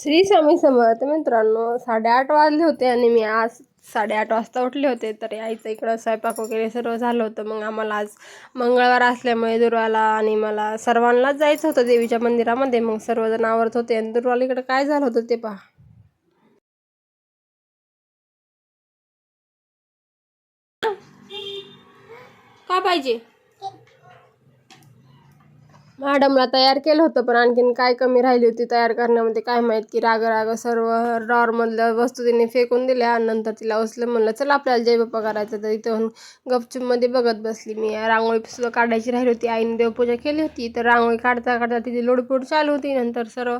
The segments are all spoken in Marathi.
श्री स्वामी समर्थ मित्रांनो साडेआठ वाजले होते आणि मी आज साडेआठ वाजता उठले होते. तर यायचं इकडं स्वयंपाक वगैरे सर्व झालं होतं. मग आम्हाला आज मंगळवार असल्यामुळे दुर्वाला आणि मला सर्वांनाच जायचं होतं देवीच्या मंदिरामध्ये. मग सर्वजण आवरत होते. आणि दुर्वाला इकडं काय झालं होतं ते पहा. का पाहिजे? मॅडमला तयार केलं होतं पण आणखीन काय कमी राहिली होती तयार करण्यामध्ये काय माहीत की राग राग सर्व डॉरमधल्या वस्तू तिने फेकून दिल्या नंतर तिला उचलं म्हणलं चल आपल्याला जय करायचं तर इथं गपचूपमध्ये बघत बसली मी. रांगोळी सुद्धा काढायची राहिली होती. आईने देवपूजा केली होती. तर रांगोळी काढता काढता तिची लोडपोड चालू होती. नंतर सर्व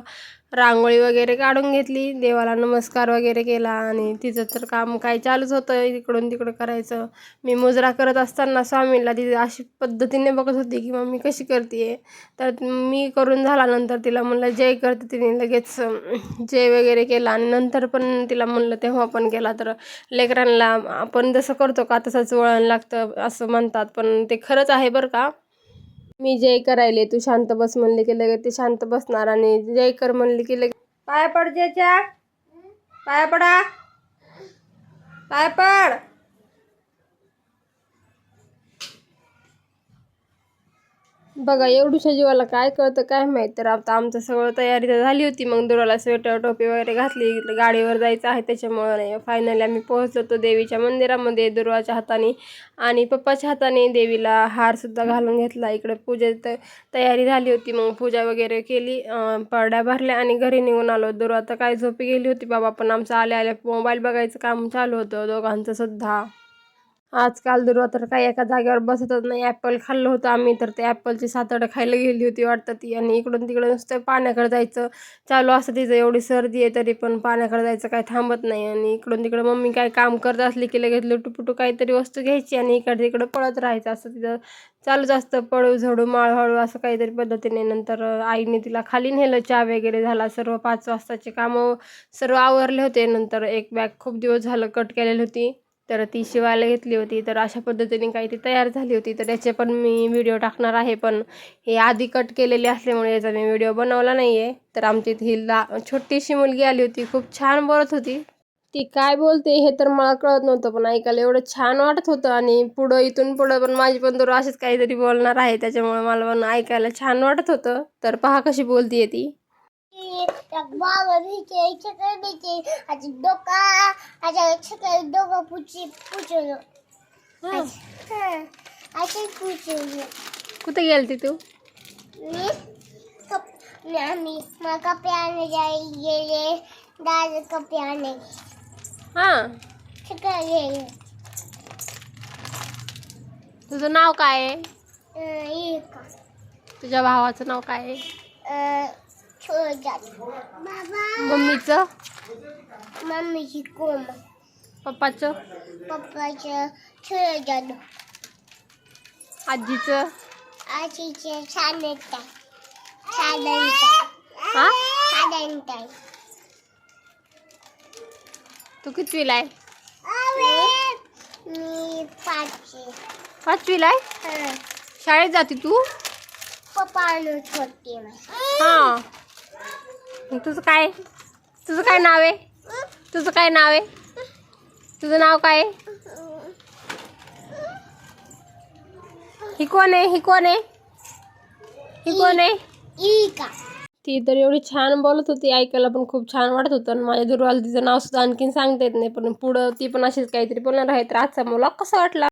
रांगोळी वगैरे काढून घेतली देवाला नमस्कार वगैरे केला आणि तिचं तर काम काय चालूच होतं इकडून तिकडं करायचं. मी मुजरा करत असताना स्वामीला ती अशी पद्धतीने बघत होती की मम्मी कशी करते तर मी करून झाल्यानंतर तिला म्हणलं जय करते तिने लगेच जय वगैरे केला आणि नंतर पण तिला म्हणलं तेव्हा पण केला. तर लेकरांना आपण जसं करतो का तसंच वळण लागतं असं म्हणतात. पण ते खरंच आहे बरं का. मी जय करायले तू शांत बस म्हणले की लगेच ते शांत बसणार आणि जय कर म्हणले की लगेच. पाया पड जयच्या. पाया पडा. पाया पड. बघा एवढूशा जीवाला काय कळतं काय माहीत? तर आता आमचं सगळं तयारी तर झाली होती. मग दुराला स्वेटर टोपी वगैरे घातली. गाडीवर जायचं आहे. त्याच्यामुळं नाही फायनली आम्ही पोहोचलो होतो देवीच्या मंदिरामध्ये दुर्वाच्या हाताने. आणि पप्पाच्या हाताने देवीला हारसुद्धा घालून घेतला. इकडे पूजे त तयारी झाली होती. मग पूजा वगैरे केली पडड्या भरल्या आणि घरी निघून आलो. दुर्वा तर काय झोपी गेली होती बाबा पण आमचं आल्या आल्या मोबाईल बघायचं काम चालू होतं दोघांचं सुद्धा. आजकाल दुर्वा तर काही एका जागेवर बसतच नाही. ॲपल खाल्लं होतं आम्ही तर ते ॲपलची सातडं खायला गेली होती वाटतं ती. आणि इकडून तिकडं नुसतं पाण्याकडे जायचं. चालू असतं तिचं एवढी सर्दी आहे तरी पण पाण्याकडे जायचं काही थांबत नाही. आणि इकडून तिकडं मम्मी काय काम करत असली की लगेच लुटूपुटू काहीतरी वस्तू घ्यायची आणि इकडे तिकडं पळत राहायचं. असं तिथं चालूच असतं. पळू झडू माळहळू असं काहीतरी पद्धतीने. नंतर आईने तिला खाली नेलं. चहा वगैरे झाला. सर्व पाच वाजताचे कामं सर्व आवरले होते. नंतर एक बॅग खूप दिवस झालं कट केलेली होती. तर ती शिवायला घेतली होती. तर अशा पद्धतीने काही ती तयार झाली होती. तर त्याचे पण मी व्हिडिओ टाकणार आहे. पण हे आधी कट केलेले असल्यामुळे याचा मी व्हिडिओ बनवला नाही आहे तर आमची ही ला छोटीशी मुलगी आली होती. खूप छान बोलत होती. ती काय बोलते हे तर मला कळत नव्हतं पण ऐकायला एवढं छान वाटत होतं. आणि पुढं इथून पुढं पण माझी पण दोर असेच काहीतरी बोलणार आहे. त्याच्यामुळे मला पण ऐकायला छान वाटत होतं. तर पहा कशी बोलतीये ती. कुठे गेलती तू? मी आम्ही मग कपडे आणे जाई गेले. दादा कपडे आणे हां. सगळं गेले. तुझं नाव काय आहे? ये का तुझ्या भावाचं नाव काय आहे? मम्मीचं? मम्मीची कोम पप्पाचं? पप्पाचं छोजात आजीचं? आजीचे छान येतात साधनताई हा? साधनताई तू कितवीला आहे? मी पाचशे पाचवीला आहे? शाळेत जाते तू? पप्पा होते हां. तुझं काय? तुझं काय नाव आहे? तुझं काय नाव आहे? तुझं नाव काय ही कोण आहे? ही कोण आहे? ही कोण आहे? ती तर एवढी छान बोलत होती ऐकायला पण खूप छान वाटत होतं. आणि माझ्या दुर्वाला तिचं नाव सुद्धा आणखीन सांगता येत नाही पण पुढं ती पण अशीच काहीतरी बोलणार आहे. तर आजचा मला कसा वाटला?